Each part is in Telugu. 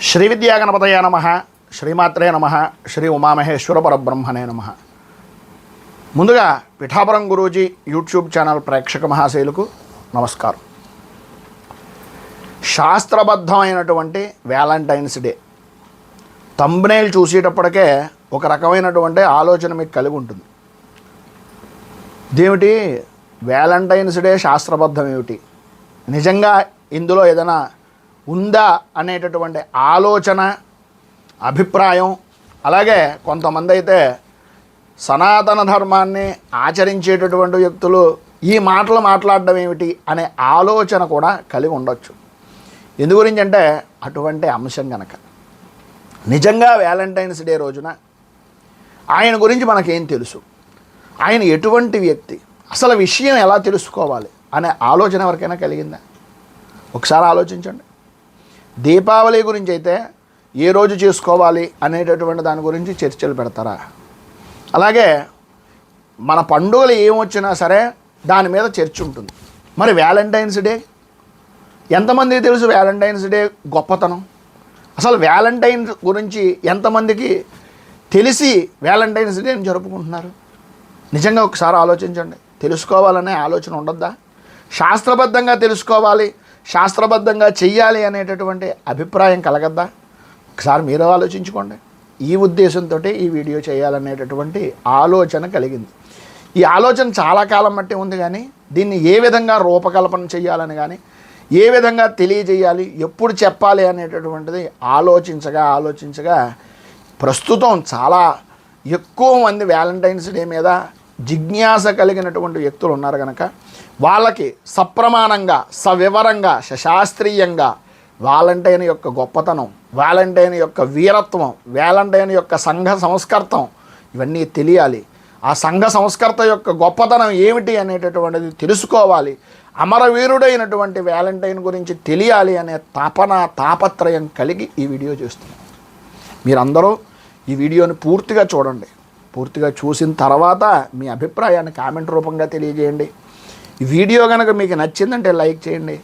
శ్రీ విద్యాగణపతయ నమ శ్రీమాత్రే నమ శ్రీ ఉమామహేశ్వర పరబ్రహ్మణే నమ. ముందుగా పిఠాపురం గురూజీ యూట్యూబ్ ఛానల్ ప్రేక్షక మహాశైలకు నమస్కారం. శాస్త్రబద్ధమైనటువంటి వ్యాలంటైన్స్ డే. తంబ్నేల్ చూసేటప్పటికే ఒక రకమైనటువంటి ఆలోచన మీకు కలిగి ఉంటుంది. దేమిటి వ్యాలంటైన్స్ డే శాస్త్రబద్ధం ఏమిటి నిజంగా ఇందులో ఏదైనా ఉందా అనేటటువంటి ఆలోచన అభిప్రాయం అలాగే కొంతమంది అయితే సనాతన ధర్మాన్ని ఆచరించేటటువంటి వ్యక్తులు ఈ మాటలు మాట్లాడడం ఏమిటి అనే ఆలోచన కూడా కలిగి ఉండొచ్చు. ఎందు గురించి అంటే అటువంటి అంశం కనుక నిజంగా వ్యాలంటైన్స్ డే రోజున ఆయన గురించి మనకేం తెలుసు? ఆయన ఎటువంటి వ్యక్తి? అసలు విషయం ఎలా తెలుసుకోవాలి? అనే ఆలోచన ఎవరికైనా కలిగిందా? ఒకసారి ఆలోచించండి. దీపావళి గురించి అయితే ఏ రోజు చేసుకోవాలి అనేటటువంటి దాని గురించి చర్చలు పెడతారా? అలాగే మన పండుగలు ఏమొచ్చినా సరే దాని మీద చర్చ ఉంటుంది. మరి వ్యాలంటైన్స్ డే? ఎంతమందికి తెలుసు వ్యాలంటైన్స్ డే గొప్పతనం? అసలు వ్యాలంటైన్స్ గురించి ఎంతమందికి తెలిసి వ్యాలంటైన్స్ డేని జరుపుకుంటున్నారు? నిజంగా ఒకసారి ఆలోచించండి. తెలుసుకోవాలనే ఆలోచన ఉండద్దా? శాస్త్రబద్ధంగా తెలుసుకోవాలి. శాస్త్రబద్ధంగా చెయ్యాలి అనేటటువంటి అభిప్రాయం కలగద్దా? ఒకసారి మీరు ఆలోచించుకోండి. ఈ ఉద్దేశంతో ఈ వీడియో చేయాలనేటటువంటి ఆలోచన కలిగింది. ఈ ఆలోచన చాలా కాలం బట్టి ఉంది కానీ దీన్ని ఏ విధంగా రూపకల్పన చేయాలని కానీ ఏ విధంగా తెలియజేయాలి ఎప్పుడు చెప్పాలి అనేటటువంటిది ఆలోచించగా ఆలోచించగా ప్రస్తుతం చాలా ఎక్కువ మంది వ్యాలంటైన్స్ డే మీద జిజ్ఞాస కలిగినటువంటి వ్యక్తులు ఉన్నారు కనుక వాళ్ళకి సప్రమాణంగా సవివరంగా శాస్త్రీయంగా వాలంటైన్ యొక్క గొప్పతనం వాలంటైన్ యొక్క వీరత్వం వాలంటైన్ యొక్క సంఘ సంస్కర్తం ఇవన్నీ తెలియాలి. ఆ సంఘ సంస్కర్త యొక్క గొప్పతనం ఏమిటి అనేటటువంటిది తెలుసుకోవాలి. అమరవీరుడైనటువంటి వ్యాలంటైన్ గురించి తెలియాలి అనే తపన తాపత్రయం కలిగి ఈ వీడియో చేస్తున్నాం. మీరందరూ ఈ వీడియోని పూర్తిగా చూడండి. పూర్తిగా చూసిన తర్వాత మీ అభిప్రాయాన్ని కామెంట్ రూపంగా తెలియజేయండి. ఈ వీడియో కనుక మీకు నచ్చిందంటే లైక్ చేయండి.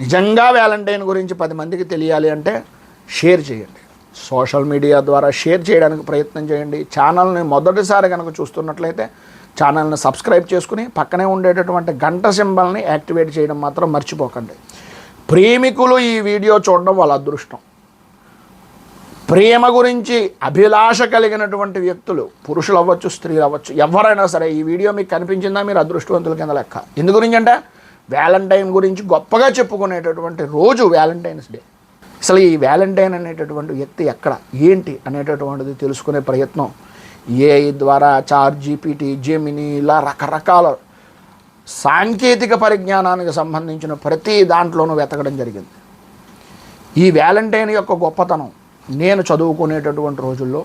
నిజంగా వ్యాలంటైన్ గురించి పది మందికి తెలియాలి అంటే షేర్ చేయండి. సోషల్ మీడియా ద్వారా షేర్ చేయడానికి ప్రయత్నం చేయండి. ఛానల్ని మొదటిసారి కనుక చూస్తున్నట్లయితే ఛానల్ని సబ్స్క్రైబ్ చేసుకుని పక్కనే ఉండేటటువంటి గంట సింబల్ని యాక్టివేట్ చేయడం మాత్రం మర్చిపోకండి. ప్రేమికులు ఈ వీడియో చూడడం వాళ్ళ అదృష్టం. ప్రేమ గురించి అభిలాష కలిగినటువంటి వ్యక్తులు పురుషులు అవ్వచ్చు స్త్రీలు అవ్వచ్చు ఎవరైనా సరే ఈ వీడియో మీకు కనిపించిందా? మీరు అదృష్టవంతుల కింద లెక్క. ఎందు గురించి అంటే వ్యాలంటైన్ గురించి గొప్పగా చెప్పుకునేటటువంటి రోజు వ్యాలంటైన్స్ డే. అసలు ఈ వ్యాలంటైన్ అనేటటువంటి వ్యక్తి ఎక్కడ? ఏంటి అనేటటువంటిది తెలుసుకునే ప్రయత్నం. ఏఐ ద్వారా చార్ జీపీటీ జెమిని ఇలా రకరకాల సాంకేతిక పరిజ్ఞానానికి సంబంధించిన ప్రతి దాంట్లోనూ వెతకడం జరిగింది. ఈ వ్యాలంటైన్ యొక్క గొప్పతనం నేను చదువుకునేటటువంటి రోజుల్లో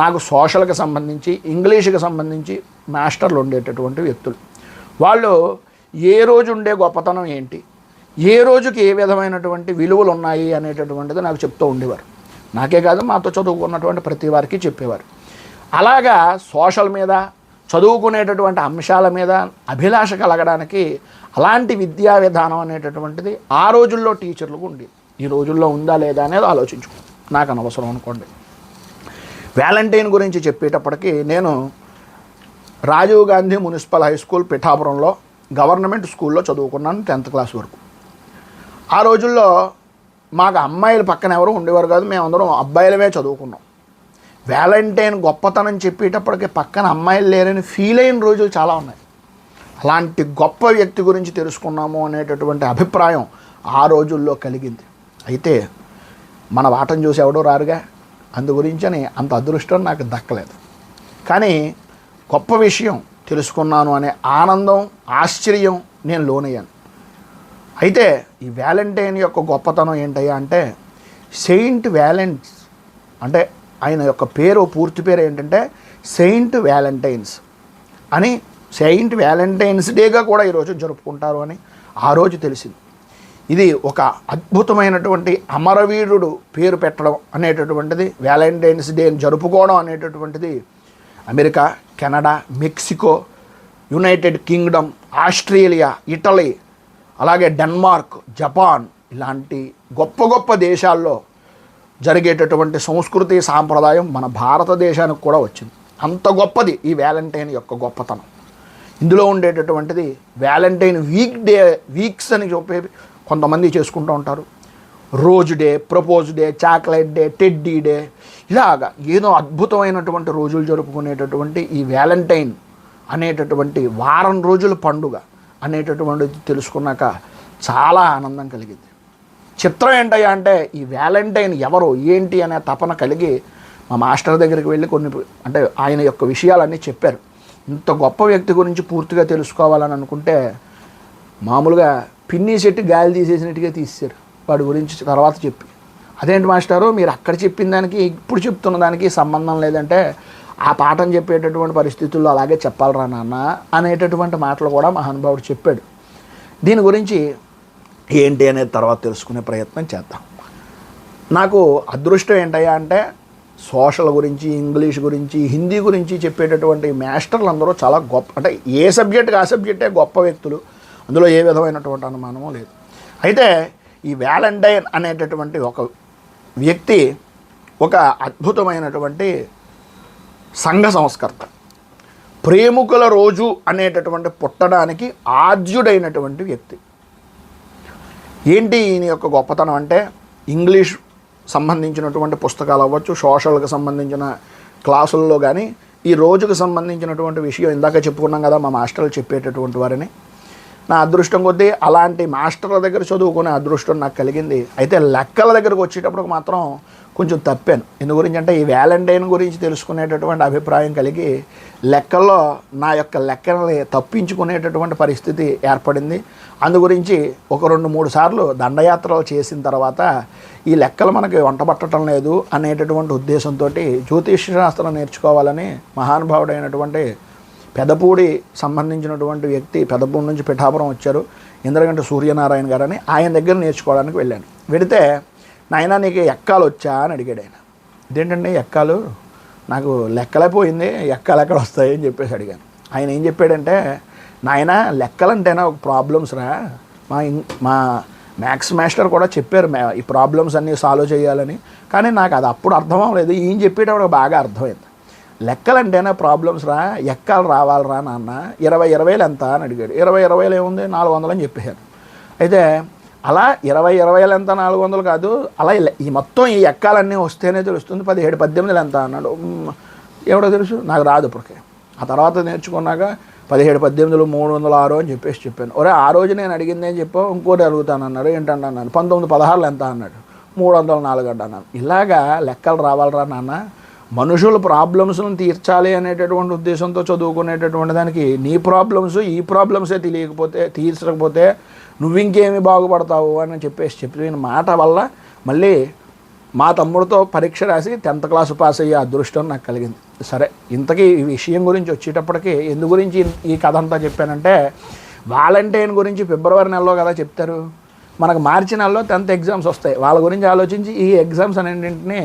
నాకు సోషల్కి సంబంధించి ఇంగ్లీష్కి సంబంధించి మాస్టర్లు ఉండేటటువంటి వ్యక్తులు. వాళ్ళు ఏ రోజు ఉండే గొప్పతనం ఏంటి? ఏ రోజుకి ఏ విధమైనటువంటి విలువలు ఉన్నాయి అనేటటువంటిది నాకు చెప్తూ ఉండేవారు. నాకే కాదు మాతో చదువుకున్నటువంటి ప్రతి వారికి చెప్పేవారు. అలాగా సోషల్ మీద చదువుకునేటటువంటి అంశాల మీద అభిలాష కలగడానికి అలాంటి విద్యా విధానం అనేటటువంటిది ఆ రోజుల్లో టీచర్లకు ఉండేది. ఈ రోజుల్లో ఉందా లేదా అనేది ఆలోచించుకోండి నాకు అనవసరం అనుకోండి వ్యాలంటైన్ గురించి చెప్పేటప్పటికి నేను Rajiv Gandhi municipal high school పిఠాపురంలో గవర్నమెంట్ స్కూల్లో చదువుకున్నాను టెన్త్ క్లాస్ వరకు. ఆ రోజుల్లో మాకు అమ్మాయిలు పక్కన ఎవరు ఉండేవారు కాదు మేమందరం అబ్బాయిలమే చదువుకున్నాం. వ్యాలంటైన్ గొప్పతనం చెప్పేటప్పటికి పక్కన అమ్మాయిలు లేరని ఫీల్ అయిన రోజులు చాలా ఉన్నాయి. అలాంటి గొప్ప వ్యక్తి గురించి తెలుసుకున్నాము అనేటటువంటి అభిప్రాయం ఆ రోజుల్లో కలిగింది. అయితే మన వాటం చూసి ఎవడో రారుగా? అందు గురించని అంత అదృష్టం నాకు దక్కలేదు. కానీ గొప్ప విషయం తెలుసుకున్నాను అనే ఆనందం ఆశ్చర్యం నేను లోనయ్యాను. అయితే ఈ వ్యాలంటైన్ యొక్క గొప్పతనం ఏంటయ్యా అంటే సెయింట్ వ్యాలెంట్స్ అంటే ఆయన యొక్క పేరు పూర్తి పేరు ఏంటంటే సెయింట్ వ్యాలంటైన్స్ అని సెయింట్ వ్యాలంటైన్స్ డేగా కూడా ఈరోజు జరుపుకుంటారు అని ఆ రోజు తెలిసింది. ఇది ఒక అద్భుతమైనటువంటి అమరవీరుడు పేరు పెట్టడం అనేటటువంటిది వ్యాలంటైన్స్ డేని జరుపుకోవడం అనేటటువంటిది America Canada Mexico United Kingdom Australia Italy అలాగే డెన్మార్క్ జపాన్ ఇలాంటి గొప్ప గొప్ప దేశాల్లో జరిగేటటువంటి సంస్కృతి సాంప్రదాయం మన భారతదేశానికి కూడా వచ్చింది. అంత గొప్పది ఈ వ్యాలంటైన్ యొక్క గొప్పతనం. ఇందులో ఉండేటటువంటిది వ్యాలంటైన్ వీక్ డే వీక్స్ అని చెప్పి కొంతమంది చేసుకుంటూ ఉంటారు. రోజు day propose day chocolate day teddy day ఇలాగా ఏదో అద్భుతమైనటువంటి రోజులు జరుపుకునేటటువంటి ఈ వ్యాలంటైన్ అనేటటువంటి వారం రోజుల పండుగ అనేటటువంటిది తెలుసుకున్నాక చాలా ఆనందం కలిగింది. చిత్రం ఏంటయ్యా అంటే ఈ వ్యాలంటైన్ ఎవరు ఏంటి అనే తపన కలిగి మా మాస్టర్ దగ్గరికి వెళ్ళి కొన్ని అంటే ఆయన యొక్క విషయాలన్నీ చెప్పారు. ఇంత గొప్ప వ్యక్తి గురించి పూర్తిగా తెలుసుకోవాలని అనుకుంటే మామూలుగా పిన్ని సెట్టి గాలి తీసేసినట్టుగా తీశారు. వాడి గురించి తర్వాత చెప్పి. అదేంటి మాస్టారు? మీరు అక్కడ చెప్పిన దానికి ఇప్పుడు చెప్తున్న దానికి సంబంధం లేదంటే ఆ పాఠం చెప్పేటటువంటి పరిస్థితుల్లో అలాగే చెప్పాలరా నాన్న? అనేటటువంటి మాటలు కూడా మహానుభావుడు చెప్పాడు. దీని గురించి ఏంటి అనేది తర్వాత తెలుసుకునే ప్రయత్నం చేద్దాం. నాకు అదృష్టం ఏంటయ్యా అంటే సోషల్ గురించి ఇంగ్లీష్ గురించి హిందీ గురించి చెప్పేటటువంటి మాస్టర్లు అందరూ చాలా గొప్ప అంటే ఏ సబ్జెక్ట్కి ఆ సబ్జెక్టే గొప్ప వ్యక్తులు. అందులో ఏ విధమైనటువంటి అనుమానము లేదు. అయితే ఈ వ్యాలంటైన్ అనేటటువంటి ఒక వ్యక్తి ఒక అద్భుతమైనటువంటి సంఘ సంస్కర్త. ప్రేమికుల రోజు అనేటటువంటి పుట్టడానికి ఆద్యుడైనటువంటి వ్యక్తి. ఏంటి ఈయన యొక్క గొప్పతనం అంటే ఇంగ్లీష్ సంబంధించినటువంటి పుస్తకాలు అవ్వచ్చు సోషల్కి సంబంధించిన క్లాసుల్లో కానీ ఈ రోజుకు సంబంధించినటువంటి విషయం ఇందాక చెప్పుకున్నాం కదా మా మాస్టర్లు చెప్పేటటువంటి వారిని. నా అదృష్టం కొద్దీ అలాంటి మాస్టర్ల దగ్గర చదువుకునే అదృష్టం నాకు కలిగింది. అయితే లెక్కల దగ్గరకు వచ్చేటప్పుడు మాత్రం కొంచెం తప్పాను. ఎందు గురించి అంటే ఈ వ్యాలంటైన్ గురించి తెలుసుకునేటటువంటి అభిప్రాయం కలిగి లెక్కల్లో నా యొక్క లెక్కల్ని తప్పించుకునేటటువంటి పరిస్థితి ఏర్పడింది. అందు గురించి ఒక రెండు మూడు సార్లు దండయాత్రలు చేసిన తర్వాత ఈ లెక్కలు మనకి వంట పట్టడం లేదు అనేటటువంటి ఉద్దేశంతో జ్యోతిష్య శాస్త్రం నేర్చుకోవాలని మహానుభావుడైనటువంటి పెదపూడి సంబంధించినటువంటి వ్యక్తి పెదపూడి నుంచి పిఠాపురం వచ్చారు. ఇంద్రగంట సూర్యనారాయణ గారని ఆయన దగ్గర నేర్చుకోవడానికి వెళ్ళాను. వెడితే నాయన నీకు ఎక్కాలు వచ్చా? అని అడిగాడు ఆయన. ఇదేంటండి ఎక్కాలు? నాకు లెక్కలైపోయింది ఎక్కాలు ఎక్కడ వస్తాయి? అని చెప్పేసి అడిగాను. ఆయన ఏం చెప్పాడంటే నాయన లెక్కలంటేనా ఒక ప్రాబ్లమ్స్ రా. మా మా మ్యాథ్స్ మాస్టర్ కూడా చెప్పారు ఈ ప్రాబ్లమ్స్ అన్నీ సాల్వ్ చేయాలని. కానీ నాకు అది అప్పుడు అర్థం అవ్వలేదు. ఈయన చెప్పేటప్పుడు బాగా అర్థమైంది. లెక్కలంటేనే ప్రాబ్లమ్స్ రా? ఎక్కాలు రావాలరా నాన్న? ఇరవై ఇరవైలు ఎంత అని అడిగాడు. ఇరవై ఇరవైలు ఏముంది? నాలుగు వందలు అని చెప్పారు అయితే అలా ఇరవై ఇరవైలు ఎంత? నాలుగు వందలు కాదు. అలా ఇలా- ఈ మొత్తం ఈ ఎక్కాలన్నీ వస్తేనే తెలుస్తుంది. పదిహేడు పద్దెనిమిదిలు ఎంత? అన్నాడు. ఎవడో తెలుసు? నాకు రాదు ఇప్పటికే. ఆ తర్వాత నేర్చుకున్నాక పదిహేడు పద్దెనిమిదిలు మూడు వందల ఆరు అని చెప్పేసి చెప్పాను. ఒరే ఆ రోజు నేను అడిగింది అని చెప్పా ఇంకోటి అడుగుతాను అన్నాడు. ఏంటంటే అన్నాను పంతొమ్మిది పదహారులు ఎంత? అన్నాడు. మూడు వందల నాలుగు అన్నాను ఇలాగా లెక్కలు రావాలరా నాన్న? మనుషుల ప్రాబ్లమ్స్ను తీర్చాలి అనేటటువంటి ఉద్దేశంతో చదువుకునేటటువంటి దానికి నీ ప్రాబ్లమ్స్ ఈ ప్రాబ్లమ్సే తెలియకపోతే తీర్చకపోతే నువ్వు ఇంకేమి బాగుపడతావు అని చెప్పేసి చెప్పిన మాట వల్ల మళ్ళీ మా తమ్ముడితో పరీక్ష రాసి టెన్త్ క్లాస్ పాస్ అయ్యే అదృష్టం నాకు కలిగింది. సరే ఇంతకీ ఈ విషయం గురించి వచ్చేటప్పటికి ఎందు గురించి ఈ కథ అంతా చెప్పానంటే వాలంటైన్ గురించి ఫిబ్రవరి నెలలో కదా చెప్తారు. మనకు మార్చి నెలలో టెన్త్ ఎగ్జామ్స్ వస్తాయి. వాళ్ళ గురించి ఆలోచించి ఈ ఎగ్జామ్స్ అన్నింటినీ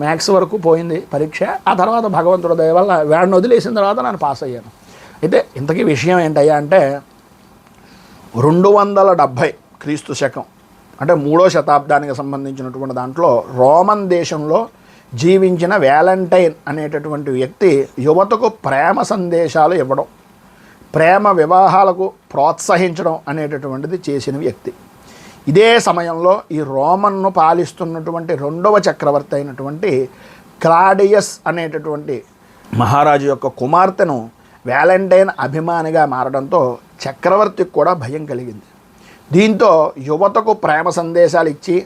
మ్యాథ్స్ వరకు పోయింది పరీక్ష. ఆ తర్వాత భగవంతుడి దయ వల్ల వదిలేసిన తర్వాత నేను పాస్ అయ్యాను. అయితే ఇంతకీ విషయం ఏంటయ్యా అంటే రెండు వందల డెబ్భై క్రీస్తు శకం అంటే మూడో శతాబ్దానికి సంబంధించినటువంటి దాంట్లో రోమన్ దేశంలో జీవించిన వ్యాలంటైన్ అనేటటువంటి వ్యక్తి యువతకు ప్రేమ సందేశాలు ఇవ్వడం ప్రేమ వివాహాలకు ప్రోత్సహించడం అనేటటువంటిది చేసిన వ్యక్తి. ఇదే సమయంలో ఈ రోమన్ను పాలిస్తున్నటువంటి రెండవ చక్రవర్తి అయినటువంటి క్లాడియస్ అనేటటువంటి మహారాజు యొక్క కుమార్తెను వ్యాలంటైన్ అభిమానిగా మారడంతో చక్రవర్తికి కూడా భయం కలిగింది. దీంతో యువతకు ప్రేమ సందేశాలు ఇచ్చి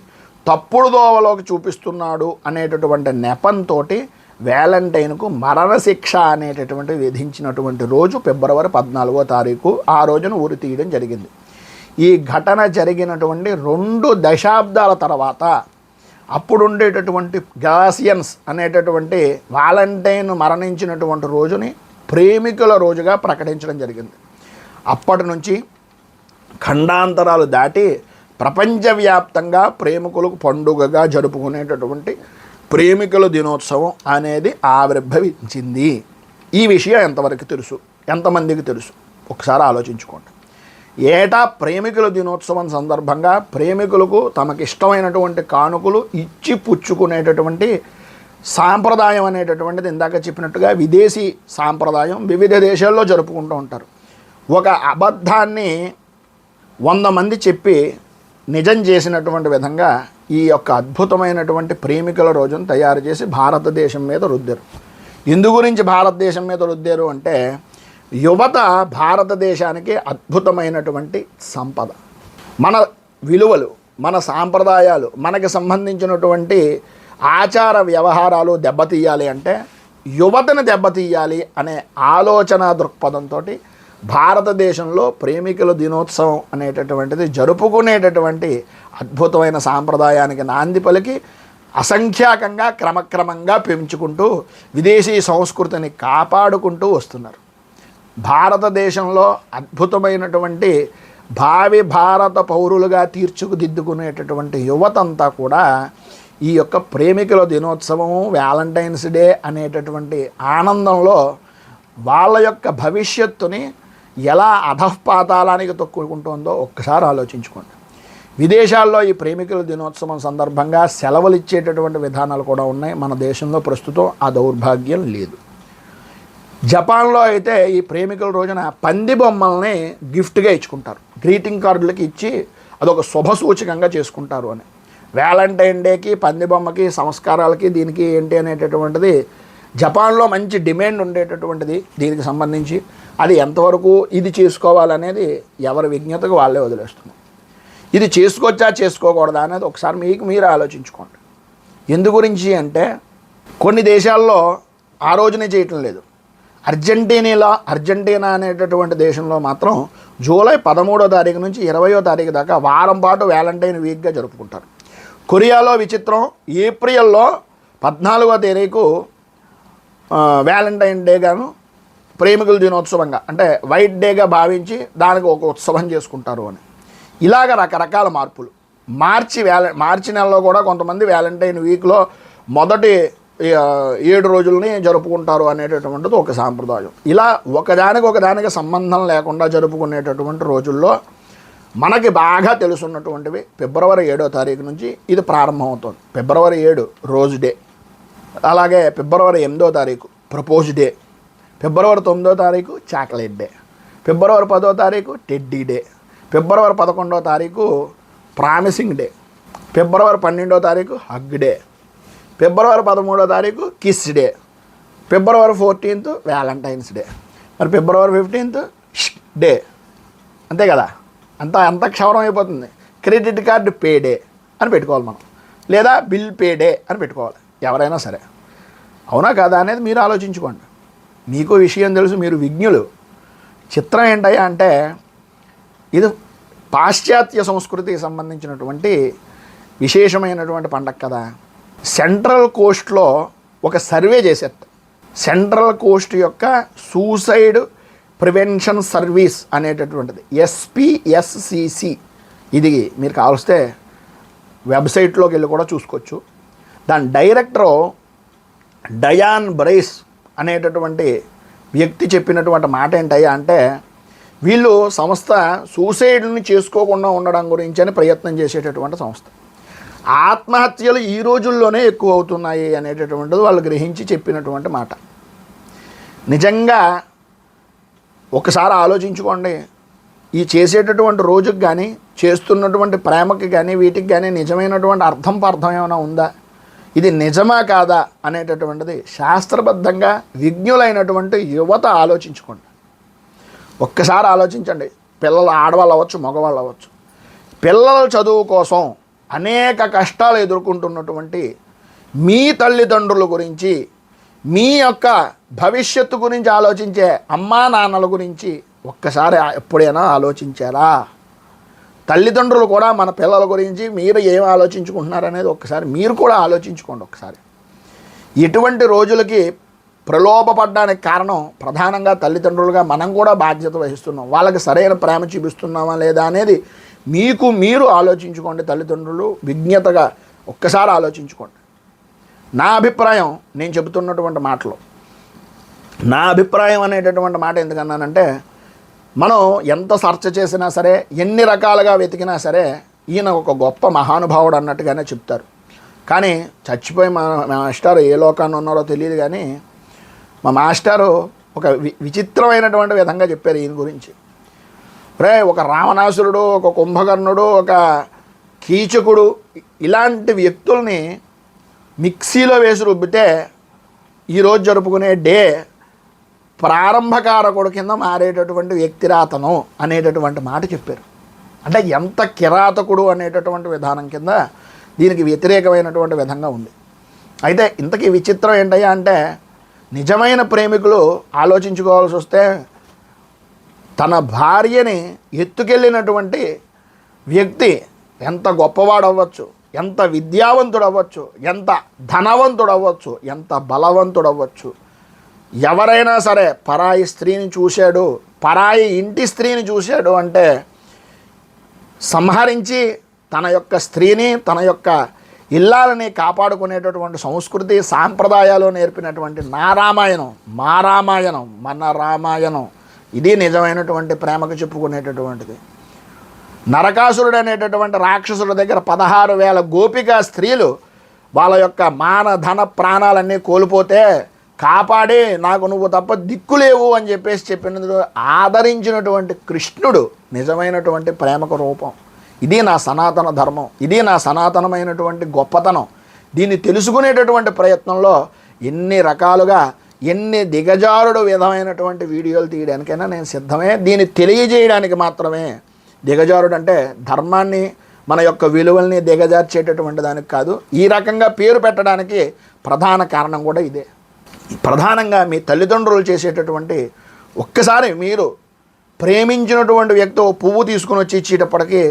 తప్పుడు దోవలోకి చూపిస్తున్నాడు అనేటటువంటి నెపంతో వ్యాలంటైన్కు మరణశిక్ష అనేటటువంటి విధించినటువంటి రోజు ఫిబ్రవరి పద్నాలుగో తారీఖు ఆ రోజున ఊరి తీయడం జరిగింది. ఈ ఘటన జరిగినటువంటి రెండు దశాబ్దాల తర్వాత అప్పుడుండేటటువంటి గాసియన్స్ అనేటటువంటి వాలంటైన్ మరణించినటువంటి రోజుని ప్రేమికుల రోజుగా ప్రకటించడం జరిగింది. అప్పటి నుంచి ఖండాంతరాలు దాటి ప్రపంచవ్యాప్తంగా ప్రేమికులకు పండుగగా జరుపుకునేటటువంటి ప్రేమికుల దినోత్సవం అనేది ఆవిర్భవించింది. ఈ విషయం ఎంతవరకు తెలుసు? ఎంతమందికి తెలుసు? ఒకసారి ఆలోచించుకోండి. ఏటా ప్రేమికుల దినోత్సవం సందర్భంగా ప్రేమికులకు తమకిష్టమైనటువంటి కానుకలు ఇచ్చి పుచ్చుకునేటటువంటి సాంప్రదాయం అనేటటువంటిది ఇందాక చెప్పినట్టుగా విదేశీ సాంప్రదాయం వివిధ దేశాల్లో జరుపుకుంటూ ఉంటారు. ఒక అబద్ధాన్ని వంద మంది చెప్పి నిజం చేసినటువంటి విధంగా ఈ యొక్క అద్భుతమైనటువంటి ప్రేమికుల రోజును తయారు చేసి భారతదేశం మీద రుద్దారు. ఎందు గురించి భారతదేశం మీద రుద్దారు అంటే యువత భారతదేశానికి అద్భుతమైనటువంటి సంపద. మన విలువలు మన సాంప్రదాయాలు మనకి సంబంధించినటువంటి ఆచార వ్యవహారాలు దెబ్బతీయాలి అంటే యువతను దెబ్బతీయాలి అనే ఆలోచన దృక్పథంతో భారతదేశంలో ప్రేమికుల దినోత్సవం అనేటటువంటిది జరుపుకునేటటువంటి అద్భుతమైన సాంప్రదాయానికి నాంది పలికి అసంఖ్యాకంగా క్రమక్రమంగా పెంచుకుంటూ విదేశీ సంస్కృతిని కాపాడుకుంటూ వస్తున్నారు. భారతదేశంలో అద్భుతమైనటువంటి భావి భారత పౌరులుగా తీర్చుకుదిద్దుకునేటటువంటి యువతంతా కూడా ఈ యొక్క ప్రేమికుల దినోత్సవము వ్యాలంటైన్స్ డే అనేటటువంటి ఆనందంలో వాళ్ళ యొక్క భవిష్యత్తుని ఎలా అధఃపాతాలానికి తొక్కుకుంటుందో ఒక్కసారి ఆలోచించుకోండి. విదేశాల్లో ఈ ప్రేమికుల దినోత్సవం సందర్భంగా సెలవులు ఇచ్చేటటువంటి విధానాలు కూడా ఉన్నాయి. మన దేశంలో ప్రస్తుతం ఆ దౌర్భాగ్యం లేదు. జపాన్లో అయితే ఈ ప్రేమికుల రోజున పంది బొమ్మల్ని గిఫ్ట్గా ఇచ్చుకుంటారు. గ్రీటింగ్ కార్డులకి ఇచ్చి అదొక శుభ సూచకంగా చేసుకుంటారు అని. వ్యాలంటైన్ డేకి పంది బొమ్మకి సంస్కారాలకి దీనికి ఏంటి అనేటటువంటిది జపాన్లో మంచి డిమాండ్ ఉండేటటువంటిది దీనికి సంబంధించి. అది ఎంతవరకు ఇది చేసుకోవాలనేది ఎవరి విజ్ఞతకు వాళ్ళే వదిలేస్తుంది ఇది చేసుకోవచ్చా చేసుకోకూడదా అనేది ఒకసారి మీకు మీరు ఆలోచించుకోండి. ఎందు గురించి అంటే కొన్ని దేశాల్లో ఆ రోజునే చేయటం లేదు. అర్జెంటీనాలో అర్జెంటీనా అనేటటువంటి దేశంలో మాత్రం జూలై పదమూడో తారీఖు నుంచి ఇరవయో తారీఖు దాకా వారం పాటు వ్యాలంటైన్ వీక్గా జరుపుకుంటారు. కొరియాలో విచిత్రం ఏప్రిల్లో పద్నాలుగో తేదీకు వ్యాలంటైన్ డే గాను ప్రేమికుల దినోత్సవంగా అంటే వైట్ డేగా భావించి దానికి ఒక ఉత్సవం చేసుకుంటారు అని. ఇలాగ రకరకాల మార్పులు. మార్చి వ్యాల మార్చి నెలలో కూడా కొంతమంది వ్యాలంటైన్ వీక్లో మొదటి ఏడు రోజుల్ని జరుపుకుంటారు అనేటటువంటిది ఒక సాంప్రదాయం. ఇలా ఒకదానికి ఒకదానికి సంబంధం లేకుండా జరుపుకునేటటువంటి రోజుల్లో మనకి బాగా తెలుసున్నటువంటివి ఫిబ్రవరి ఏడో తారీఖు నుంచి ఇది ప్రారంభమవుతుంది. ఫిబ్రవరి ఏడు రోజు డే. అలాగే ఫిబ్రవరి ఎనిమిదో తారీఖు ప్రపోజ్ డే. ఫిబ్రవరి తొమ్మిదో తారీఖు చాక్లెట్ డే. ఫిబ్రవరి పదో తారీఖు టెడ్డీ డే. ఫిబ్రవరి పదకొండో తారీఖు ప్రామిసింగ్ డే. ఫిబ్రవరి పన్నెండో తారీఖు హగ్ డే. ఫిబ్రవరి పదమూడో తారీఖు kiss day. February fourteenth Valentine's day. మరి ఫిబ్రవరి ఫిఫ్టీన్త్ డే. అంతే కదా? అంత అంత క్షవరం అయిపోతుంది. క్రెడిట్ కార్డు పే డే అని పెట్టుకోవాలి మనం. లేదా బిల్ పే డే అని పెట్టుకోవాలి. ఎవరైనా సరే. అవునా కాదా అనేది మీరు ఆలోచించుకోండి. మీకు విషయం తెలుసు మీరు విజ్ఞులు. చిత్రం ఏంటయ్యా అంటే ఇది పాశ్చాత్య సంస్కృతికి సంబంధించినటువంటి విశేషమైనటువంటి పండగ కదా? సెంట్రల్ కోస్ట్లో ఒక సర్వే చేశారు సెంట్రల్ కోస్ట్ యొక్క సూసైడ్ ప్రివెన్షన్ సర్వీస్ అనేటటువంటిది. ఎస్పిఎస్సిసి. ఇది మీరు కావలిస్తే వెబ్సైట్లోకి వెళ్ళి కూడా చూసుకోవచ్చు. దాని డైరెక్టరు డయాన్ బ్రైస్ అనేటటువంటి వ్యక్తి చెప్పినటువంటి మాట ఏంటయ్యా అంటే వీళ్ళు సంస్థ సూసైడ్ని చేసుకోకుండా ఉండడం గురించి అని ప్రయత్నం చేసేటటువంటి సంస్థ. ఆత్మహత్యలు ఈ రోజుల్లోనే ఎక్కువ అవుతున్నాయి అనేటటువంటిది వాళ్ళు గ్రహించి చెప్పినటువంటి మాట. నిజంగా ఒకసారి ఆలోచించుకోండి. ఈ చేసేటటువంటి రోజుకి కానీ చేస్తున్నటువంటి ప్రేమకి కానీ వీటికి కానీ నిజమైనటువంటి అర్థం పర్థం ఏమైనా ఉందా? ఇది నిజమా కాదా? అనేటటువంటిది శాస్త్రబద్ధంగా విజ్ఞులైనటువంటి యువత ఆలోచించుకోండి. ఒక్కసారి ఆలోచించండి. పిల్లలు ఆడవాళ్ళు అవ్వచ్చు మగవాళ్ళు అవ్వచ్చు. పిల్లల చదువు కోసం అనేక కష్టాలు ఎదుర్కొంటున్నటువంటి మీ తల్లిదండ్రుల గురించి మీ యొక్క భవిష్యత్తు గురించి ఆలోచించే అమ్మా నాన్నల గురించి ఒక్కసారి ఎప్పుడైనా ఆలోచించారా? తల్లిదండ్రులు కూడా మన పిల్లల గురించి మీరు ఏం ఆలోచించుకుంటున్నారు అనేది ఒక్కసారి మీరు కూడా ఆలోచించుకోండి ఒకసారి ఇటువంటి రోజులకి ప్రలోభపడడానికి కారణం ప్రధానంగా తల్లిదండ్రులుగా మనం కూడా బాధ్యత వహిస్తున్నాం. వాళ్ళకి సరైన ప్రేమ చూపిస్తున్నామా లేదా అనేది మీకు మీరు ఆలోచించుకోండి తల్లిదండ్రులు విజ్ఞతగా ఒక్కసారి ఆలోచించుకోండి. నా అభిప్రాయం నేను చెబుతున్నటువంటి మాటలు. నా అభిప్రాయం అనేటటువంటి మాట ఎందుకన్నానంటే మనం ఎంత సెర్చ్ చేసినా సరే ఎన్ని రకాలుగా వెతికినా సరే ఈయన ఒక గొప్ప మహానుభావుడు అన్నట్టుగానే చెప్తారు. కానీ చచ్చిపోయి మా మా మాస్టారు ఏ లోకాన్ని ఉన్నారో తెలియదు కానీ మా మాస్టారు ఒక వి విచిత్రమైనటువంటి విధంగా చెప్పారు ఈయన గురించి. రే ఒక రావణాసురుడు ఒక కుంభకర్ణుడు ఒక కీచకుడు ఇలాంటి వ్యక్తుల్ని మిక్సీలో వేసి రుబ్బితే ఈరోజు జరుపుకునే డే ప్రారంభకారకుడు కింద మారేటటువంటి వ్యక్తిరాతను అనేటటువంటి మాట చెప్పారు. అంటే ఎంత కిరాతకుడు అనేటటువంటి విధానం కింద దీనికి వ్యతిరేకమైనటువంటి విధంగా ఉంది. అయితే ఇంతకీ విచిత్రం ఏంటయ్యా అంటే నిజమైన ప్రేమికులు ఆలోచించుకోవాల్సి వస్తే తన భార్యని ఎత్తుకెళ్ళినటువంటి వ్యక్తి ఎంత గొప్పవాడు అవ్వచ్చు ఎంత విద్యావంతుడు అవ్వచ్చు ఎంత ధనవంతుడు అవ్వచ్చు ఎంత బలవంతుడు అవ్వచ్చు ఎవరైనా సరే పరాయి స్త్రీని చూశాడు పరాయి ఇంటి స్త్రీని చూశాడు అంటే సంహరించి తన యొక్క స్త్రీని తన యొక్క ఇల్లాలని కాపాడుకునేటటువంటి సంస్కృతి సాంప్రదాయాలు నేర్పినటువంటి నా రామాయణం మా రామాయణం మన రామాయణం. ఇది నిజమైనటువంటి ప్రేమకు చెప్పుకునేటటువంటిది. నరకాసురుడు అనేటటువంటి రాక్షసుడి దగ్గర పదహారు వేల గోపిక స్త్రీలు వాళ్ళ యొక్క మాన ధన ప్రాణాలన్నీ కోల్పోతే కాపాడి నాకు నువ్వు తప్ప దిక్కులేవు అని చెప్పేసి చెప్పినందుకు ఆదరించినటువంటి కృష్ణుడు నిజమైనటువంటి ప్రేమకు రూపం. ఇది నా సనాతన ధర్మం. ఇది నా సనాతనమైనటువంటి గొప్పతనం. దీన్ని తెలుసుకునేటటువంటి ప్రయత్నంలో ఎన్ని రకాలుగా ఎన్ని దిగజారుడు విధమైనటువంటి వీడియోలు తీయడానికైనా నేను సిద్ధమే. దీన్ని తెలియజేయడానికి మాత్రమే దిగజారుడు అంటే ధర్మాన్ని మన యొక్క విలువల్ని దిగజార్చేటటువంటి దానికి కాదు ఈ రకంగా పేరు పెట్టడానికి ప్రధాన కారణం కూడా ఇదే. ప్రధానంగా మీ తల్లిదండ్రులు చేసేటటువంటి ఒక్కసారి మీరు ప్రేమించినటువంటి వ్యక్తి పువ్వు తీసుకుని వచ్చి ఇచ్చేటప్పటికీ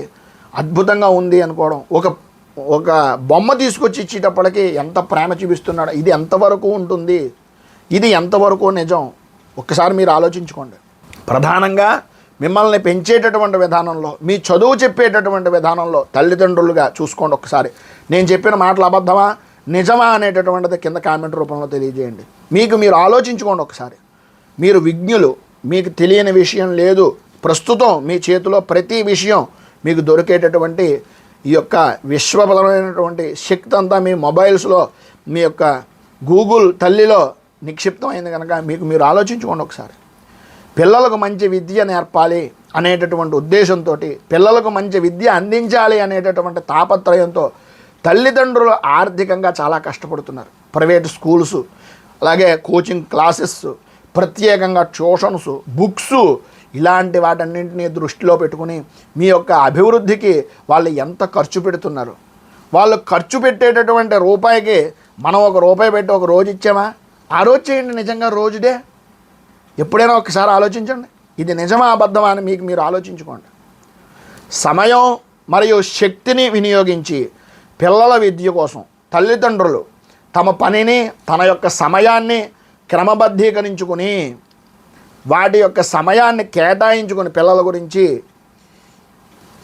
అద్భుతంగా ఉంది అనుకోవడం ఒక ఒక బొమ్మ తీసుకొచ్చి ఇచ్చేటప్పటికి ఎంత ప్రేమ చూపిస్తున్నాడు ఇది ఎంతవరకు ఉంటుంది? ఇది ఎంతవరకు నిజం? ఒక్కసారి మీరు ఆలోచించుకోండి. ప్రధానంగా మిమ్మల్ని పెంచేటటువంటి విధానంలో మీ చదువు చెప్పేటటువంటి విధానంలో తల్లిదండ్రులుగా చూసుకోండి ఒకసారి నేను చెప్పిన మాటలు అబద్ధమా? నిజమా అనేటటువంటిది కింద కామెంట్ రూపంలో తెలియజేయండి. మీకు మీరు ఆలోచించుకోండి ఒకసారి మీరు విజ్ఞులు మీకు తెలియని విషయం లేదు. ప్రస్తుతం మీ చేతిలో ప్రతి విషయం మీకు దొరికేటటువంటి ఈ యొక్క విశ్వపరమైనటువంటి శక్తి అంతా మీ మొబైల్స్లో మీ యొక్క గూగుల్ తల్లిలో నిక్షిప్తమైంది కనుక మీకు మీరు ఆలోచించుకోండి ఒకసారి. పిల్లలకు మంచి విద్య నేర్పాలి అనేటటువంటి ఉద్దేశంతో పిల్లలకు మంచి విద్య అందించాలి అనేటటువంటి తాపత్రయంతో తల్లిదండ్రులు ఆర్థికంగా చాలా కష్టపడుతున్నారు. ప్రైవేట్ స్కూల్స్ అలాగే కోచింగ్ క్లాసెస్ ప్రత్యేకంగా ట్యూషన్స్ బుక్స్ ఇలాంటి వాటన్నింటినీ దృష్టిలో పెట్టుకుని మీ యొక్క అభివృద్ధికి వాళ్ళు ఎంత ఖర్చు పెడుతున్నారు? వాళ్ళు ఖర్చు పెట్టేటటువంటి రూపాయికి మనం ఒక రూపాయి పెట్టి ఒక రోజు ఇచ్చామా? ఆ రోజు చేయండి నిజంగా రోజుదే. ఎప్పుడైనా ఒకసారి ఆలోచించండి. ఇది నిజమా అబద్ధమా అని మీకు మీరు ఆలోచించుకోండి. సమయం మరియు శక్తిని వినియోగించి పిల్లల విద్య కోసం తల్లిదండ్రులు తమ పనిని తన యొక్క సమయాన్ని క్రమబద్ధీకరించుకుని వాటి యొక్క సమయాన్ని కేటాయించుకుని పిల్లల గురించి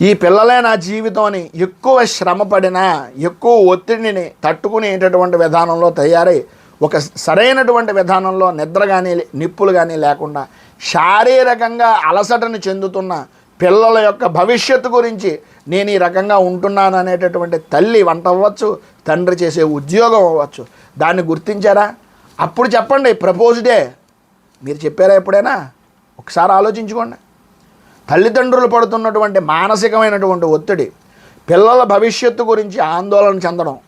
ఈ పిల్లలే నా జీవితం అని ఎక్కువ శ్రమపడినా ఎక్కువ ఒత్తిడిని తట్టుకునేటటువంటి విధానంలో తయారై ఒక సరైనటువంటి విధానంలో నిద్ర కానీ నిప్పులు కానీ లేకుండా శారీరకంగా అలసటను చెందుతున్న పిల్లల యొక్క భవిష్యత్తు గురించి నేను ఈ రకంగా ఉంటున్నాను అనేటటువంటి తల్లి వంట అవ్వచ్చు తండ్రి చేసే ఉద్యోగం అవ్వచ్చు. దాన్ని గుర్తించారా? అప్పుడు చెప్పండి ప్రపోజ్డే మీరు చెప్పారా ఎప్పుడైనా? ఒకసారి ఆలోచించుకోండి. తల్లిదండ్రులు పడుతున్నటువంటి మానసికమైనటువంటి ఒత్తిడి పిల్లల భవిష్యత్తు గురించి ఆందోళన చెందడం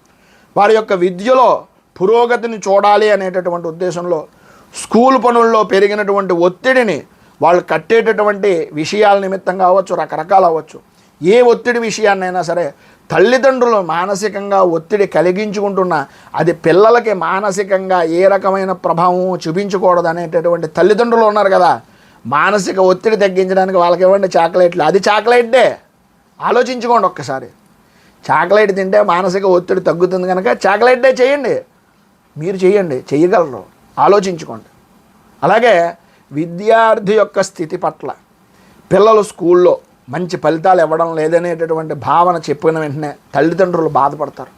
వారి యొక్క విద్యలో పురోగతిని చూడాలి అనేటటువంటి ఉద్దేశంలో స్కూల్ పనుల్లో పెరిగినటువంటి ఒత్తిడిని వాళ్ళు కట్టేటటువంటి విషయాల నిమిత్తం కావచ్చు రకరకాలు అవ్వచ్చు. ఏ ఒత్తిడి విషయాన్నైనా సరే తల్లిదండ్రులు మానసికంగా ఒత్తిడి కలిగించుకుంటున్న అది పిల్లలకి మానసికంగా ఏ రకమైన ప్రభావం చూపించకూడదు అనేటటువంటి తల్లిదండ్రులు ఉన్నారు కదా. మానసిక ఒత్తిడి తగ్గించడానికి వాళ్ళకి ఇవ్వండి చాక్లెట్లు. అది చాక్లెట్ డే ఆలోచించుకోండి ఒక్కసారి. చాక్లెట్ తింటే మానసిక ఒత్తిడి తగ్గుతుంది కనుక చాక్లెట్డే చేయండి. మీరు చేయండి చేయగలరు. ఆలోచించుకోండి. అలాగే విద్యార్థి యొక్క స్థితి పట్ల పిల్లలు స్కూల్లో మంచి ఫలితాలు ఇవ్వడం లేదనేటటువంటి భావన చెప్పిన వెంటనే తల్లిదండ్రులు బాధపడతారు.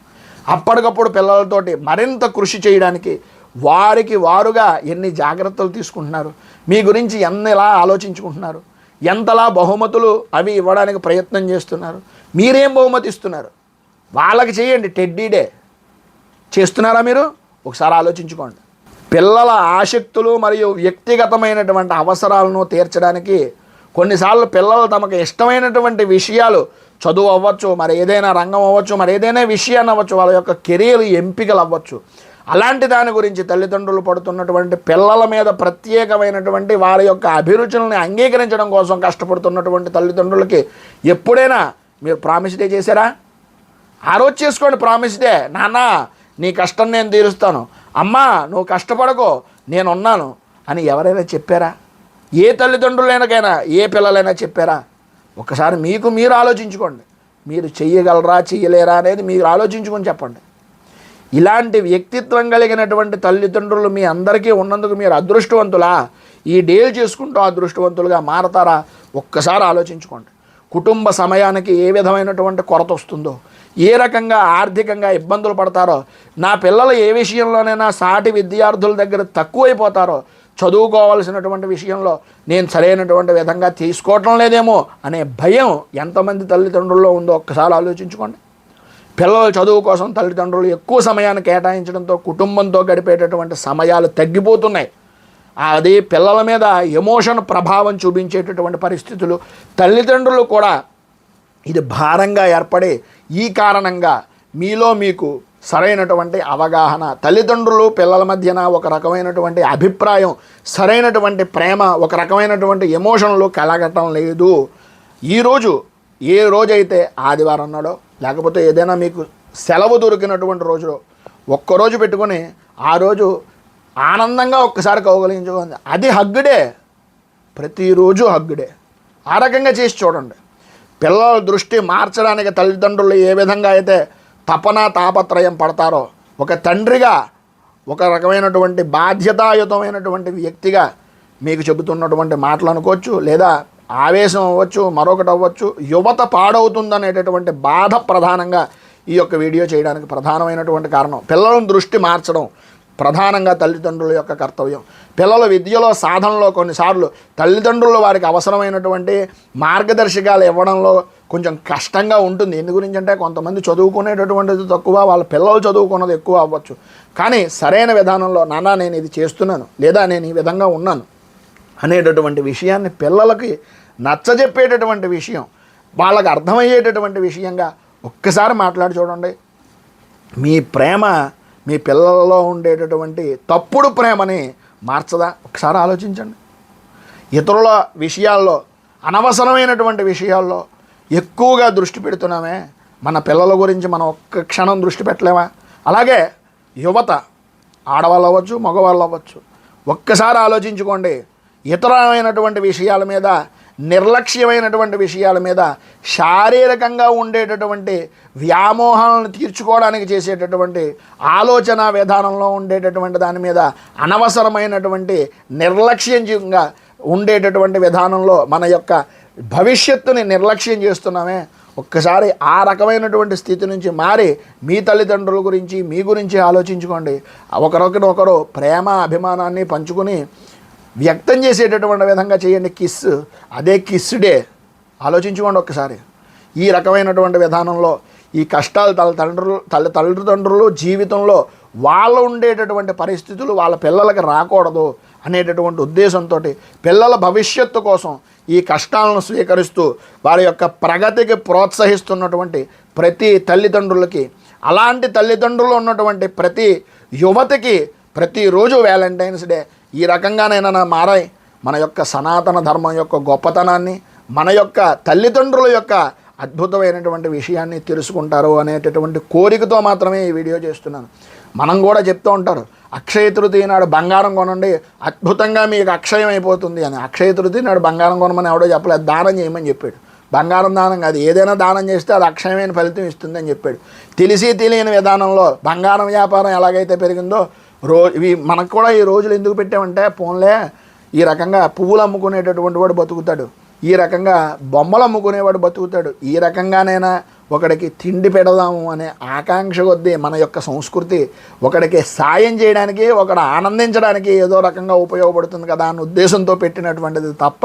అప్పటికప్పుడు పిల్లలతోటి మరింత కృషి చేయడానికి వారికి వారుగా ఎన్ని జాగ్రత్తలు తీసుకుంటున్నారు? మీ గురించి ఎన్నెలా ఆలోచించుకుంటున్నారు? ఎంతలా బహుమతులు అవి ఇవ్వడానికి ప్రయత్నం చేస్తున్నారు? మీరేం బహుమతి ఇస్తున్నారు వాళ్ళకి చేయండి టెడ్డీ డే. చేస్తున్నారా మీరు? ఒకసారి ఆలోచించుకోండి. పిల్లల ఆసక్తులు మరియు వ్యక్తిగతమైనటువంటి అవసరాలను తీర్చడానికి కొన్నిసార్లు పిల్లలు తమకు ఇష్టమైనటువంటి విషయాలు చదువు అవ్వచ్చు మరి ఏదైనా రంగం అవ్వచ్చు మరి ఏదైనా విషయాన్ని అవ్వచ్చు వాళ్ళ యొక్క కెరీర్ ఎంపికలు అవ్వచ్చు. అలాంటి దాని గురించి తల్లిదండ్రులు పడుతున్నటువంటి పిల్లల మీద ప్రత్యేకమైనటువంటి వారి యొక్క అభిరుచులను అంగీకరించడం కోసం కష్టపడుతున్నటువంటి తల్లిదండ్రులకి ఎప్పుడైనా మీరు ప్రామిస్ డే చేశారా? ఆ రోజు చేసుకోండి ప్రామిస్ డే నాన్న నీ కష్టం నేను తీరుస్తాను. అమ్మా నువ్వు కష్టపడకో నేను ఉన్నాను అని ఎవరైనా చెప్పారా? ఏ తల్లిదండ్రులైనకైనా ఏ పిల్లలైనా చెప్పారా? ఒకసారి మీకు మీరు ఆలోచించుకోండి. మీరు చెయ్యగలరా చెయ్యలేరా అనేది మీరు ఆలోచించుకొని చెప్పండి. ఇలాంటి వ్యక్తిత్వం కలిగినటువంటి తల్లిదండ్రులు మీ అందరికీ ఉన్నందుకు మీరు అదృష్టవంతులా? ఈ డేలు చేసుకుంటూ అదృష్టవంతులుగా మారతారా? ఒక్కసారి ఆలోచించుకోండి. కుటుంబ సమయానికి ఏ విధమైనటువంటి కొరత వస్తుందో ఏ రకంగా ఆర్థికంగా ఇబ్బందులు పడతారో నా పిల్లలు ఏ విషయంలోనైనా సాటి విద్యార్థుల దగ్గర తక్కువైపోతారో చదువుకోవాల్సినటువంటి విషయంలో నేను సరైనటువంటి విధంగా తీసుకోవటం లేదేమో అనే భయం ఎంతమంది తల్లిదండ్రుల్లో ఉందో ఒక్కసారి ఆలోచించుకోండి. పిల్లల చదువు కోసం తల్లిదండ్రులు ఎక్కువ సమయాన్ని కేటాయించడంతో కుటుంబంతో గడిపేటటువంటి సమయాలు తగ్గిపోతున్నాయి. అది పిల్లల మీద ఎమోషన్ ప్రభావం చూపించేటటువంటి పరిస్థితులు తల్లిదండ్రులు కూడా ఇది భారంగా ఏర్పడి ఈ కారణంగా మీలో మీకు సరైనటువంటి అవగాహన తల్లిదండ్రులు పిల్లల మధ్యన ఒక రకమైనటువంటి అభిప్రాయం సరైనటువంటి ప్రేమ ఒక రకమైనటువంటి ఎమోషన్లు కలగటం లేదు. ఈరోజు ఏ రోజైతే ఆదివారం నాడో లేకపోతే ఏదైనా మీకు సెలవు దొరికినటువంటి రోజులో ఒక్కరోజు పెట్టుకొని ఆ రోజు ఆనందంగా ఒక్కసారి కౌగలించుకోండి. అది హగ్గుడే. ప్రతిరోజు హగ్గుడే. ఆ రకంగా చేసి చూడండి. పిల్లల దృష్టి మార్చడానికి తల్లిదండ్రులు ఏ విధంగా అయితే తపన తాపత్రయం పడతారో ఒక తండ్రిగా ఒక రకమైనటువంటి బాధ్యతాయుతమైనటువంటి వ్యక్తిగా మీకు చెబుతున్నటువంటి మాటలు అనుకోవచ్చు లేదా ఆవేశం అవ్వచ్చు మరొకటి అవ్వచ్చు యువత పాడవుతుందనేటటువంటి బాధ ప్రధానంగా ఈ యొక్క వీడియో చేయడానికి ప్రధానమైనటువంటి కారణం. పిల్లలను దృష్టి మార్చడం ప్రధానంగా తల్లిదండ్రుల యొక్క కర్తవ్యం. పిల్లల విద్యలో సాధనలో కొన్నిసార్లు తల్లిదండ్రులు వారికి అవసరమైనటువంటి మార్గదర్శకాలు ఇవ్వడంలో కొంచెం కష్టంగా ఉంటుంది. ఎందు గురించి అంటే కొంతమంది చదువుకునేటటువంటిది తక్కువ వాళ్ళ పిల్లలు చదువుకున్నది ఎక్కువ అవ్వచ్చు. కానీ సరైన విధానంలో నాన్న నేను ఇది చేస్తున్నాను లేదా నేను ఈ విధంగా ఉన్నాను అనేటటువంటి విషయాన్ని పిల్లలకి నచ్చజెప్పేటటువంటి విషయం వాళ్ళకి అర్థమయ్యేటటువంటి విషయంగా ఒక్కసారి మాట్లాడి చూడండి. మీ ప్రేమ మీ పిల్లలలో ఉండేటటువంటి తప్పుడు ప్రేమని మార్చదా? ఒకసారి ఆలోచించండి. ఇతరుల విషయాల్లో అనవసరమైనటువంటి విషయాల్లో ఎక్కువగా దృష్టి పెడుతున్నామే. మన పిల్లల గురించి మనం ఒక్క క్షణం దృష్టి పెట్టలేమా? అలాగే యువత ఆడవాళ్ళు అవ్వచ్చు మగవాళ్ళు అవ్వచ్చు ఒక్కసారి ఆలోచించుకోండి. ఇతరమైనటువంటి విషయాల మీద నిర్లక్ష్యమైనటువంటి విషయాల మీద శారీరకంగా ఉండేటటువంటి వ్యామోహాలను తీర్చుకోవడానికి చేసేటటువంటి ఆలోచన విధానంలో ఉండేటటువంటి దాని మీద అనవసరమైనటువంటి నిర్లక్ష్యంగా ఉండేటటువంటి విధానంలో మన యొక్క భవిష్యత్తుని నిర్లక్ష్యం చేస్తున్నామే. ఒక్కసారి ఆ రకమైనటువంటి స్థితి నుంచి మారి మీ తల్లిదండ్రుల గురించి మీ గురించి ఆలోచించుకోండి. ఒకరొకరినొకరు ప్రేమ అభిమానాన్ని పంచుకుని వ్యక్తం చేసేటటువంటి విధంగా చేయండి. కిస్ అదే కిస్ డే. ఆలోచించుకోండి ఒక్కసారి. ఈ రకమైనటువంటి విధానంలో ఈ కష్టాలు తల తండ్రులు తల్లి తల్లిదండ్రులు జీవితంలో వాళ్ళు ఉండేటటువంటి పరిస్థితులు వాళ్ళ పిల్లలకు రాకూడదు అనేటటువంటి ఉద్దేశంతో పిల్లల భవిష్యత్తు కోసం ఈ కష్టాలను స్వీకరిస్తూ వారి యొక్క ప్రగతికి ప్రోత్సహిస్తున్నటువంటి ప్రతి తల్లిదండ్రులకి అలాంటి తల్లిదండ్రులు ఉన్నటువంటి ప్రతి యువతకి ప్రతిరోజు వ్యాలంటైన్స్ డే ఈ రకంగానైనా మారాయి. మన యొక్క సనాతన ధర్మం యొక్క గొప్పతనాన్ని మన యొక్క తల్లిదండ్రుల యొక్క అద్భుతమైనటువంటి విషయాన్ని తెలుసుకుంటారు అనేటటువంటి కోరికతో మాత్రమే ఈ వీడియో చేస్తున్నాను. మనం కూడా చెప్తూ ఉంటారు అక్షయ తృతీయ నాడు బంగారం కొనండి అద్భుతంగా మీకు అక్షయం అయిపోతుంది అని. అక్షయ తృతీయ నాడు బంగారం కొనమని ఎవడో చెప్పలేదు దానం చేయమని చెప్పాడు. బంగారం దానం కాదు ఏదైనా దానం చేస్తే అది అక్షయమైన ఫలితం ఇస్తుందని చెప్పాడు. తెలిసి తెలియని విధానంలో బంగారం వ్యాపారం ఎలాగైతే పెరిగిందో రో ఇవి మనకు కూడా ఈ రోజులు ఎందుకు పెట్టామంటే పోన్లే ఈ రకంగా పువ్వులు అమ్ముకునేటటువంటి వాడు బతుకుతాడు. ఈ రకంగా బొమ్మలు అమ్ముకునేవాడు బతుకుతాడు. ఈ రకంగానైనా ఒకడికి తిండి పెడదాము అనే ఆకాంక్ష కొద్దీ మన యొక్క సంస్కృతి ఒకడికి సాయం చేయడానికి ఒకడు ఆనందించడానికి ఏదో రకంగా ఉపయోగపడుతుంది కదా అన్న ఉద్దేశంతో పెట్టినటువంటిది తప్ప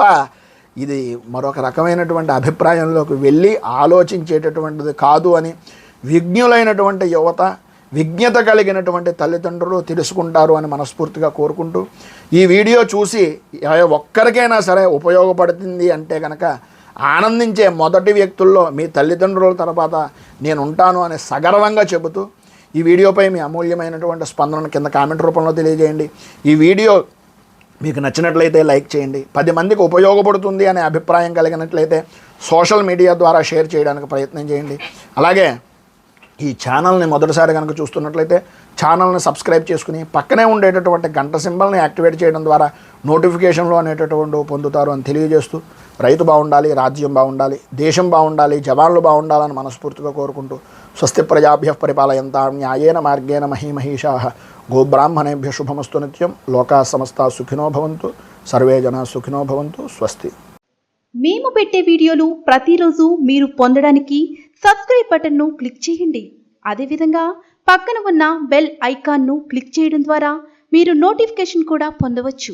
ఇది మరొక రకమైనటువంటి అభిప్రాయంలోకి వెళ్ళి ఆలోచించేటటువంటిది కాదు అని విజ్ఞులైనటువంటి యువత విజ్ఞత కలిగినటువంటి తల్లిదండ్రులు తెలుసుకుంటారు అని మనస్ఫూర్తిగా కోరుకుంటూ ఈ వీడియో చూసి ఒక్కరికైనా సరే ఉపయోగపడుతుంది అంటే కనుక ఆనందించే మొదటి వ్యక్తుల్లో మీ తల్లిదండ్రుల తర్వాత నేను ఉంటాను అని సగర్వంగా చెబుతూ ఈ వీడియోపై మీ అమూల్యమైనటువంటి స్పందన కింద కామెంట్ రూపంలో తెలియజేయండి. ఈ వీడియో మీకు నచ్చినట్లయితే లైక్ చేయండి. పది మందికి ఉపయోగపడుతుంది అనే అభిప్రాయం కలిగినట్లయితే సోషల్ మీడియా ద్వారా షేర్ చేయడానికి ప్రయత్నం చేయండి. అలాగే ఈ ఛానల్ని మొదటిసారి కనుక చూస్తున్నట్లయితే ఛానల్ని సబ్స్క్రైబ్ చేసుకుని పక్కనే ఉండేటటువంటి గంట సింబల్ని యాక్టివేట్ చేయడం ద్వారా నోటిఫికేషన్లు అనేటటువంటి పొందుతారు అని తెలియజేస్తూ రైతు బాగుండాలి రాజ్యం బాగుండాలి దేశం బాగుండాలి జవాన్లు బాగుండాలని మనస్ఫూర్తిగా కోరుకుంటూ స్వస్తి ప్రజాభ్య పరిపాలయంతా న్యాయేన మార్గేణ మహీమహీషా. గోబ్రాహ్మణేభ్య శుభమస్తు నిత్యం. లోకా సమస్త సుఖినో భవంతు. సర్వే జన సుఖినో భవంతు. స్వస్తి. మేము పెట్టే వీడియోలు ప్రతిరోజు మీరు పొందడానికి సబ్స్క్రైబ్ బటన్ను క్లిక్ చేయండి. అదేవిధంగా పక్కన ఉన్న బెల్ ఐకాన్ను క్లిక్ చేయడం ద్వారా మీరు నోటిఫికేషన్ కూడా పొందవచ్చు.